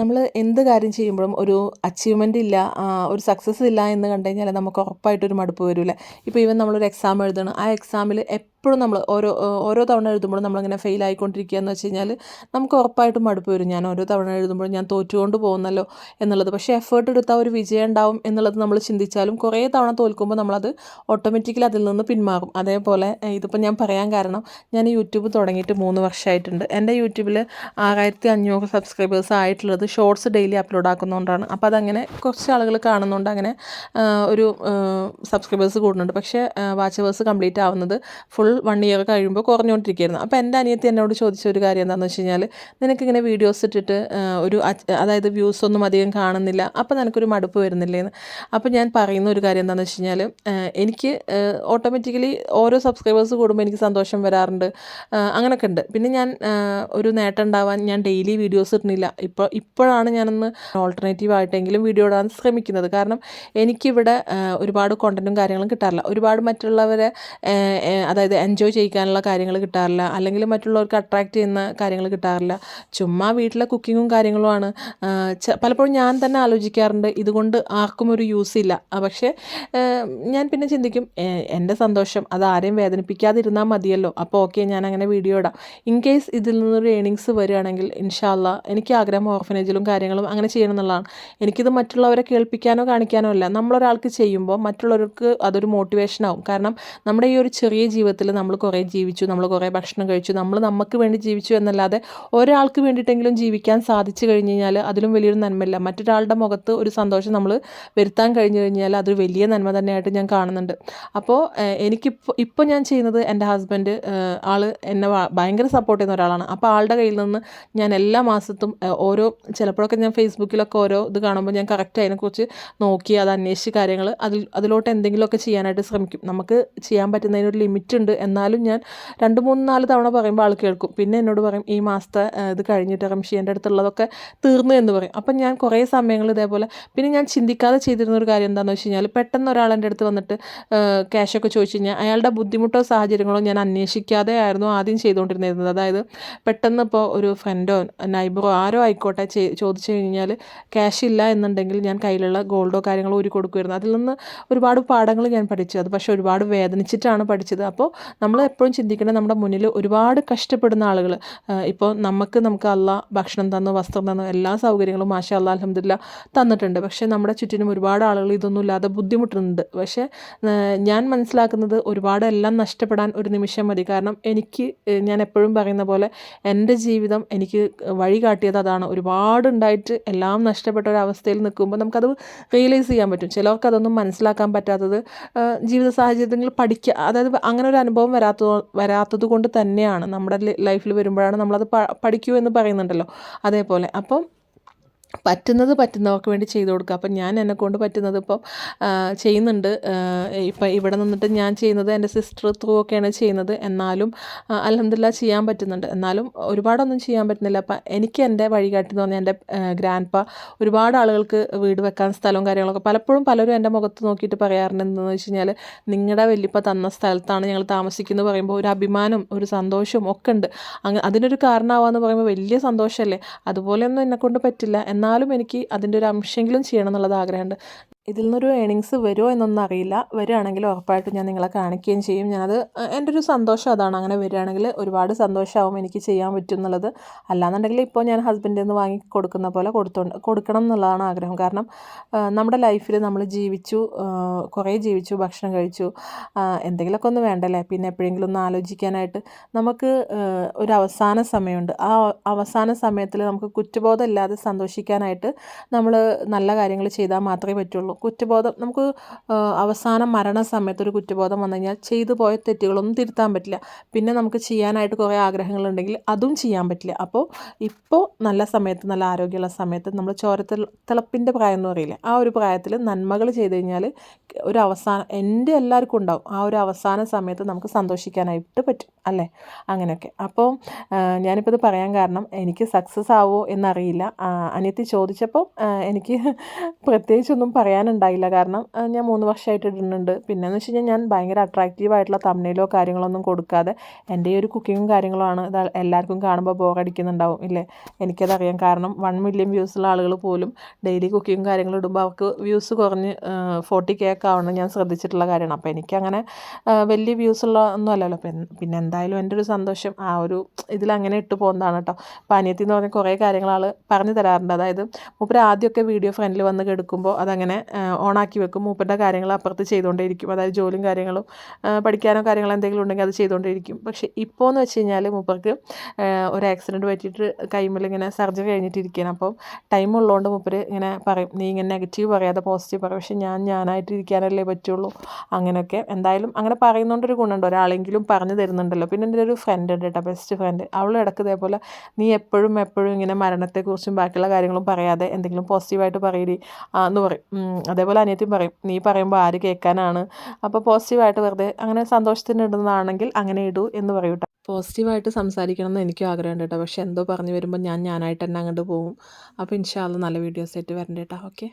നമ്മൾ എന്ത് കാര്യം ചെയ്യുമ്പോഴും ഒരു അച്ചീവ്മെന്റ് ഇല്ല ഒരു സക്സസ് ഇല്ല എന്ന് കണ്ടു കഴിഞ്ഞാൽ നമുക്ക് ഉറപ്പായിട്ട് ഒരു മടുപ്പ് വരില്ല? ഇപ്പോൾ ഈവൻ നമ്മളൊരു എക്സാം എഴുതണം. ആ എക്സാമിൽ എപ്പോഴും നമ്മൾ ഓരോ ഓരോ തവണ എഴുതുമ്പോഴും നമ്മളിങ്ങനെ ഫെയിൽ ആയിക്കൊണ്ടിരിക്കുക എന്ന് വെച്ച് കഴിഞ്ഞാൽ നമുക്ക് ഉറപ്പായിട്ടും മടുപ്പ് വരും. ഞാൻ ഓരോ തവണ എഴുതുമ്പോഴും ഞാൻ തോറ്റുകൊണ്ട് പോകുന്നല്ലോ എന്നുള്ളത്. പക്ഷേ എഫേർട്ട് എടുത്താൽ ഒരു വിജയം ഉണ്ടാവും എന്നുള്ളത് നമ്മൾ ചിന്തിച്ചാലും കുറേ തവണ തോൽക്കുമ്പോൾ നമ്മളത് ഓട്ടോമാറ്റിക്കലി അതിൽ നിന്ന് പിന്മാറും. അതേപോലെ ഇതിപ്പോൾ ഞാൻ പറയാൻ കാരണം ഞാൻ യൂട്യൂബ് തുടങ്ങിയിട്ട് മൂന്ന് വർഷമായിട്ടുണ്ട് എന്റെ യൂട്യൂബിൽ ആറായിരത്തി അഞ്ഞൂറ് സബ്സ്ക്രൈബേഴ്സ് ആയിട്ടുള്ളത് ഷോർട്സ് ഡെയിലി അപ്ലോഡ് ആക്കുന്നതുകൊണ്ടാണ് അപ്പോൾ അതങ്ങനെ കുറച്ച് ആളുകൾ കാണുന്നുണ്ട് അങ്ങനെ ഒരു സബ്സ്ക്രൈബേഴ്സ് കൂടുന്നുണ്ട്. പക്ഷേ വാച്ച് അവേഴ്സ് കംപ്ലീറ്റ് ആവുന്നത് ഫുൾ വൺ ഇയർ കഴിയുമ്പോൾ കുറഞ്ഞുകൊണ്ടിരിക്കുകയായിരുന്നു അപ്പോൾ എന്റെ അനിയത്തി എന്നോട് ചോദിച്ച ഒരു കാര്യം എന്താണെന്ന് വെച്ച് കഴിഞ്ഞാൽ നിനക്കിങ്ങനെ വീഡിയോസ് ഇട്ടിട്ട് ഒരു അതായത് വ്യൂസ് ഒന്നും അധികം കാണുന്നില്ല. അപ്പോൾ നിനക്കൊരു മടുപ്പ് വരുന്നില്ലേന്ന്? അപ്പോൾ ഞാൻ പറയുന്ന ഒരു കാര്യം എന്താണെന്ന് വെച്ച് കഴിഞ്ഞാൽ എനിക്ക് ഓട്ടോമാറ്റിക്കലി ഓരോ സബ്സ്ക്രൈബേഴ്സ് കൂടുമ്പോൾ എനിക്ക് സന്തോഷം വരാറുണ്ട്. അങ്ങനെയൊക്കെ ഉണ്ട്. പിന്നെ ഞാൻ ഒരു നേട്ടം ഉണ്ടാവാൻ ഞാൻ ഡെയിലി വീഡിയോസ് ഇടുന്നില്ല. ഇപ്പോൾ ഇപ്പോഴാണ് ഞാനൊന്ന് ഓൾട്ടർനേറ്റീവ് ആയിട്ടെങ്കിലും വീഡിയോ ഇടാൻ ശ്രമിക്കുന്നത്. കാരണം എനിക്കിവിടെ ഒരുപാട് കോണ്ടന്റും കാര്യങ്ങളും കിട്ടാറില്ല. ഒരുപാട് മറ്റുള്ളവരെ അതായത് എൻജോയ് ചെയ്യിക്കാനുള്ള കാര്യങ്ങൾ കിട്ടാറില്ല. അല്ലെങ്കിൽ മറ്റുള്ളവർക്ക് അട്രാക്റ്റ് ചെയ്യുന്ന കാര്യങ്ങൾ കിട്ടാറില്ല. ചുമ്മാ വീട്ടിലെ കുക്കിങ്ങും കാര്യങ്ങളുമാണ്. പലപ്പോഴും ഞാൻ തന്നെ ആലോചിക്കാറുണ്ട് ഇതുകൊണ്ട് ആർക്കും ഒരു യൂസ് ഇല്ല. പക്ഷേ ഞാൻ പിന്നെ ചിന്തിക്കും എന്റെ സന്തോഷം അത് ആരെയും വേദനിപ്പിക്കാതിരുന്നാൽ മതിയല്ലോ. അപ്പോൾ ഓക്കെ ഞാൻ അങ്ങനെ വീഡിയോ ഇടാം. ഇൻ കേസ് ഇതിൽ നിന്നൊരു ഏണിങ്സ് വരികയാണെങ്കിൽ ഇൻഷാല്ല എനിക്ക് ആഗ്രഹം ഓർഫനേജിലും കാര്യങ്ങളും അങ്ങനെ ചെയ്യണം എന്നുള്ളതാണ് എനിക്കിത് മറ്റുള്ളവരെ കേൾപ്പിക്കാനോ കാണിക്കാനോ അല്ല. നമ്മളൊരാൾക്ക് ചെയ്യുമ്പോൾ മറ്റുള്ളവർക്ക് അതൊരു മോട്ടിവേഷനാവും കാരണം നമ്മുടെ ഈ ഒരു ചെറിയ ജീവിതത്തിൽ നമ്മൾ കുറേ ജീവിച്ചു നമ്മൾ കുറേ ഭക്ഷണം കഴിച്ചു നമ്മൾ നമുക്ക് വേണ്ടി ജീവിച്ചു എന്നല്ലാതെ ഒരാൾക്ക് വേണ്ടിയിട്ടെങ്കിലും ജീവിക്കാൻ സാധിച്ചു കഴിഞ്ഞ് കഴിഞ്ഞാൽ അതിലും വലിയൊരു നന്മയില്ല. മറ്റൊരാളുടെ മുഖത്ത് ഒരു സന്തോഷം നമ്മൾ വരുത്താൻ കഴിഞ്ഞു കഴിഞ്ഞാൽ അതൊരു വലിയ നന്മ തന്നെയായിട്ട് ഞാൻ കാണുന്നുണ്ട്. അപ്പോൾ എനിക്കിപ്പോൾ ഇപ്പോൾ ഞാൻ ചെയ്യുന്നത് എന്റെ ഹസ്ബൻഡ് ആൾ എന്നെ ഭയങ്കര സപ്പോർട്ട് ചെയ്യുന്ന ഒരാളാണ്. അപ്പോൾ ആളുടെ കയ്യിൽ നിന്ന് ഞാൻ എല്ലാ മാസത്തും ഓരോ ചിലപ്പോഴൊക്കെ ഞാൻ ഫേസ്ബുക്കിലൊക്കെ ഓരോ ഇത് കാണുമ്പോൾ ഞാൻ കറക്റ്റ് അതിനെക്കുറിച്ച് നോക്കി അത് അന്വേഷിച്ച് കാര്യങ്ങൾ അതിൽ അതിലോട്ട് എന്തെങ്കിലുമൊക്കെ ചെയ്യാനായിട്ട് ശ്രമിക്കും. നമുക്ക് ചെയ്യാൻ പറ്റുന്നതിനൊരു ലിമിറ്റ് ഉണ്ട്. എന്നാലും ഞാൻ രണ്ട് മൂന്ന് നാല് തവണ പറയുമ്പോൾ ആൾ കേൾക്കും. പിന്നെ എന്നോട് പറയും ഈ മാസത്തെ ഇത് കഴിഞ്ഞിട്ട് റംഷി എന്റെ അടുത്തുള്ളതൊക്കെ തീർന്നു എന്ന് പറയും. അപ്പം ഞാൻ കുറേ സമയങ്ങൾ ഇതേപോലെ പിന്നെ ഞാൻ ചിന്തിക്കാതെ ചെയ്തിരുന്ന ഒരു കാര്യം എന്താണെന്ന് വെച്ച് കഴിഞ്ഞാൽ പെട്ടെന്ന് ഒരാൾ എന്റെ അടുത്ത് വന്നിട്ട് ക്യാഷൊക്കെ ചോദിച്ചു കഴിഞ്ഞാൽ അയാളുടെ ബുദ്ധിമുട്ടോ സാഹചര്യങ്ങളോ ഞാൻ അന്വേഷിക്കാതെ ആയിരുന്നു ആദ്യം ചെയ്തുകൊണ്ടിരുന്നത് അതായത് പെട്ടെന്ന് ഇപ്പോൾ ഒരു ഫ്രണ്ടോ നൈബറോ ആരോ ആയിക്കോട്ടെ ചോദിച്ചു കഴിഞ്ഞാൽ ക്യാഷ് ഇല്ല എന്നുണ്ടെങ്കിൽ ഞാൻ കയ്യിലുള്ള ഗോൾഡോ കാര്യങ്ങളോ ഊരി കൊടുക്കുമായിരുന്നു അതിൽ നിന്ന് ഒരുപാട് പാഠങ്ങൾ ഞാൻ പഠിച്ചു. അത് പക്ഷേ ഒരുപാട് വേദനിച്ചിട്ടാണ് പഠിച്ചത്. അപ്പോൾ നമ്മൾ എപ്പോഴും ചിന്തിക്കേണ്ടത് നമ്മുടെ മുന്നിൽ ഒരുപാട് കഷ്ടപ്പെടുന്ന ആളുകൾ ഇപ്പോൾ നമുക്ക് നമുക്ക് അല്ല ഭക്ഷണം തന്നു വസ്ത്രം തന്നു എല്ലാ സൗകര്യങ്ങളും മാഷ അല്ല അലഹമില്ല തന്നിട്ടുണ്ട്. പക്ഷേ നമ്മുടെ ചുറ്റിനും ഒരുപാട് ആളുകൾ ഇതൊന്നും ഇല്ലാതെ ബുദ്ധിമുട്ടുന്നുണ്ട് പക്ഷേ ഞാൻ മനസ്സിലാക്കുന്നത് ഒരുപാട് എല്ലാം നഷ്ടപ്പെടാൻ ഒരു നിമിഷം മതി. കാരണം എനിക്ക് ഞാൻ എപ്പോഴും പറയുന്ന പോലെ എന്റെ ജീവിതം എനിക്ക് വഴി കാട്ടിയത് അതാണ്. ഒരുപാട് ഉണ്ടായിട്ട് എല്ലാം നഷ്ടപ്പെട്ട ഒരവസ്ഥയിൽ നിൽക്കുമ്പോൾ നമുക്കത് റിയലൈസ് ചെയ്യാൻ പറ്റും. ചിലർക്ക് അതൊന്നും മനസ്സിലാക്കാൻ പറ്റാത്തത് ജീവിത സാഹചര്യങ്ങൾ പഠിക്കുക അതായത് അങ്ങനെ ഒരു അനുഭവം വരാത്തത് വരാത്തത് കൊണ്ട് തന്നെയാണ് നമ്മുടെ ലൈഫിൽ വരുമ്പോഴാണ് നമ്മളത് പഠിക്കൂ എന്ന് പറയുന്നുണ്ടല്ലോ. അതേപോലെ. അപ്പം പറ്റുന്നത് പറ്റുന്നവർക്ക് വേണ്ടി ചെയ്തു കൊടുക്കുക. അപ്പം ഞാൻ എന്നെ കൊണ്ട് പറ്റുന്നത് ഇപ്പം ചെയ്യുന്നുണ്ട്. ഇപ്പം ഇവിടെ നിന്നിട്ട് ഞാൻ ചെയ്യുന്നത് എന്റെ സിസ്റ്റർ ത്രൂ ഒക്കെയാണ് ചെയ്യുന്നത്. എന്നാലും അലഹമില്ല ചെയ്യാൻ പറ്റുന്നുണ്ട്. എന്നാലും ഒരുപാടൊന്നും ചെയ്യാൻ പറ്റുന്നില്ല. അപ്പം എനിക്ക് എന്റെ വഴികാട്ടി എന്ന് പറഞ്ഞാൽ എന്റെ ഗ്രാൻഡ് പ ഒരുപാട് ആളുകൾക്ക് വീട് വെക്കാൻ സ്ഥലവും കാര്യങ്ങളൊക്കെ പലപ്പോഴും പലരും എന്റെ മുഖത്ത് നോക്കിയിട്ട് പറയാറുണ്ട്. എന്താണെന്ന് വെച്ച് കഴിഞ്ഞാൽ നിങ്ങളുടെ വല്യപ്പ തന്ന സ്ഥലത്താണ് ഞങ്ങൾ താമസിക്കുന്നത് പറയുമ്പോൾ ഒരു അഭിമാനം ഒരു സന്തോഷവും ഒക്കെ ഉണ്ട്. അതിനൊരു കാരണമാവാന്ന് പറയുമ്പോൾ വലിയ സന്തോഷമല്ലേ? അതുപോലെയൊന്നും എന്നെക്കൊണ്ട് പറ്റില്ല. എന്നാലും എനിക്ക് അതിന്റെ ഒരു അംശമെങ്കിലും ചെയ്യണം എന്നുള്ളത് ആഗ്രഹമുണ്ട്. ഇതിൽ നിന്നൊരു ഏണിങ്സ് വരുമോ എന്നൊന്നും അറിയില്ല. വരികയാണെങ്കിൽ ഉറപ്പായിട്ടും ഞാൻ നിങ്ങളെ കാണിക്കുകയും ചെയ്യും. ഞാനത് എന്റെ ഒരു സന്തോഷം അതാണ്. അങ്ങനെ വരികയാണെങ്കിൽ ഒരുപാട് സന്തോഷമാവും എനിക്ക് ചെയ്യാൻ പറ്റും എന്നുള്ളത്. അല്ലാന്നുണ്ടെങ്കിൽ ഇപ്പോൾ ഞാൻ ഹസ്ബൻഡിൽ നിന്ന് വാങ്ങി കൊടുക്കുന്ന പോലെ കൊടുത്തോണ്ട് കൊടുക്കണം എന്നുള്ളതാണ് ആഗ്രഹം. കാരണം നമ്മുടെ ലൈഫിൽ നമ്മൾ ജീവിച്ചു കുറേ ജീവിച്ചു ഭക്ഷണം കഴിച്ചു എന്തെങ്കിലുമൊക്കെ ഒന്ന് വേണ്ടല്ലേ? പിന്നെ എപ്പോഴെങ്കിലും ഒന്ന് ആലോചിക്കാനായിട്ട് നമുക്ക് ഒരു അവസാന സമയമുണ്ട്. ആ അവസാന സമയത്തിൽ നമുക്ക് കുറ്റബോധമില്ലാതെ സന്തോഷിക്കാനായിട്ട് നമ്മൾ നല്ല കാര്യങ്ങൾ ചെയ്താൽ മാത്രമേ പറ്റുള്ളൂ. കുറ്റബോധം നമുക്ക് അവസാനം മരണസമയത്ത് ഒരു കുറ്റബോധം വന്നു കഴിഞ്ഞാൽ ചെയ്തു പോയ തെറ്റുകളൊന്നും തിരുത്താൻ പറ്റില്ല. പിന്നെ നമുക്ക് ചെയ്യാനായിട്ട് കുറേ ആഗ്രഹങ്ങളുണ്ടെങ്കിൽ അതും ചെയ്യാൻ പറ്റില്ല. അപ്പോൾ ഇപ്പോൾ നല്ല സമയത്ത് നല്ല ആരോഗ്യമുള്ള സമയത്ത് നമ്മൾ ചോരത്തിൽ തിളപ്പിന്റെ പ്രായം എന്ന് പറയില്ലേ ആ ഒരു പ്രായത്തിൽ നന്മകൾ ചെയ്ത് കഴിഞ്ഞാൽ ഒരു അവസാനം എന്റെ എല്ലാവർക്കും ഉണ്ടാവും. ആ ഒരു അവസാന സമയത്ത് നമുക്ക് സന്തോഷിക്കാനായിട്ട് പറ്റും അല്ലേ? അങ്ങനെയൊക്കെ. അപ്പോൾ ഞാനിപ്പോൾ ഇത് പറയാൻ കാരണം എനിക്ക് സക്സസ് ആവുമോ എന്നറിയില്ല. അനിയത്തി ചോദിച്ചപ്പോൾ എനിക്ക് പ്രത്യേകിച്ചൊന്നും പറയാൻ പറയാനുണ്ടായില്ല കാരണം ഞാൻ മൂന്ന് വർഷമായിട്ട് ഇടുന്നുണ്ട്. പിന്നെയെന്ന് വെച്ച് കഴിഞ്ഞാൽ ഞാൻ ഭയങ്കര അട്രാക്റ്റീവ് ആയിട്ടുള്ള തമ്മിലോ കാര്യങ്ങളൊന്നും കൊടുക്കാതെ എന്റെ ഈ ഒരു കുക്കിങ്ങും കാര്യങ്ങളുമാണ് ഇത് എല്ലാവർക്കും കാണുമ്പോൾ ബോറടിക്കുന്നുണ്ടാവും ഇല്ലേ? എനിക്കതറിയാം. കാരണം വൺ മില്യൺ വ്യൂസുള്ള ആളുകൾ പോലും ഡെയിലി കുക്കിങ്ങും കാര്യങ്ങളും ഇടുമ്പോൾ അവർക്ക് വ്യൂസ് കുറഞ്ഞ് ഫോർട്ടി കെ ഒക്കെ ആവണം ഞാൻ ശ്രദ്ധിച്ചിട്ടുള്ള കാര്യമാണ്. അപ്പോൾ എനിക്കങ്ങനെ വലിയ വലിയ വ്യൂസുള്ള ഒന്നും അല്ലല്ലോ. പിന്നെ എന്തായാലും എന്റെ ഒരു സന്തോഷം ആ ഒരു ഇതിലങ്ങനെ ഇട്ട് പോകുന്നതാണ് കേട്ടോ. അപ്പോൾ അനിയത്തി എന്ന് പറഞ്ഞ കുറേ കാര്യങ്ങൾ ആൾ പറഞ്ഞു തരാറുണ്ട്. അതായത് മൂപ്പര് ആദ്യമൊക്കെ വീഡിയോ ഫ്രണ്ടിൽ വന്ന് കെടുക്കുമ്പോൾ അതങ്ങനെ ഓണാക്കി വെക്കും. മൂപ്പന്റെ കാര്യങ്ങൾ അപ്പുറത്ത് ചെയ്തുകൊണ്ടേയിരിക്കും. അതായത് ജോലിയും കാര്യങ്ങളും പഠിക്കാനോ കാര്യങ്ങളോ എന്തെങ്കിലും ഉണ്ടെങ്കിൽ അത് ചെയ്തുകൊണ്ടേയിരിക്കും. പക്ഷേ ഇപ്പോൾ എന്ന് വെച്ച് കഴിഞ്ഞാൽ മൂപ്പർക്ക് ഒരു ആക്സിഡന്റ് പറ്റിയിട്ട് കൈമിൽ ഇങ്ങനെ സർജറി കഴിഞ്ഞിട്ടിരിക്കുകയാണ്. അപ്പോൾ ടൈം ഉള്ളതുകൊണ്ട് മൂപ്പർ ഇങ്ങനെ പറയും നീ ഇങ്ങനെ നെഗറ്റീവ് പറയാതെ പോസിറ്റീവ് പറയും. പക്ഷേ ഞാൻ ഞാനായിട്ട് ഇരിക്കാനല്ലേ പറ്റുള്ളൂ. അങ്ങനെയൊക്കെ എന്തായാലും അങ്ങനെ പറയുന്നതുകൊണ്ടൊരു ഗുണമുണ്ട്. ഒരാളെങ്കിലും പറഞ്ഞു തരുന്നുണ്ടല്ലോ. പിന്നെ എന്റെ ഒരു ഫ്രണ്ട് ഉണ്ട് കേട്ടോ ബെസ്റ്റ് ഫ്രണ്ട് അവൾ ഇടയ്ക്ക് ഇതേപോലെ നീ എപ്പോഴും എപ്പോഴും ഇങ്ങനെ മരണത്തെക്കുറിച്ചും ബാക്കിയുള്ള കാര്യങ്ങളും പറയാതെ എന്തെങ്കിലും പോസിറ്റീവായിട്ട് പറയടി എന്ന് പറയും. അതേപോലെ അനിയത്തി പറയും നീ പറയുമ്പോൾ ആര് കേൾക്കാനാണ്? അപ്പോൾ പോസിറ്റീവായിട്ട് വെറുതെ അങ്ങനെ സന്തോഷത്തിന് ഇടുന്നതാണെങ്കിൽ അങ്ങനെ ഇടൂ എന്ന് പറയും പോസിറ്റീവായിട്ട് സംസാരിക്കണം എന്ന് എനിക്കും ആഗ്രഹമുണ്ട് കേട്ടോ പക്ഷേ എന്തോ പറഞ്ഞു വരുമ്പോൾ ഞാൻ ഞാനായിട്ട് തന്നെ അങ്ങോട്ട് പോകും അപ്പോൾ ഇൻഷാല്ല നല്ല വീഡിയോസ് ആയിട്ട് വരണ്ട കേട്ടോ ഓക്കെ.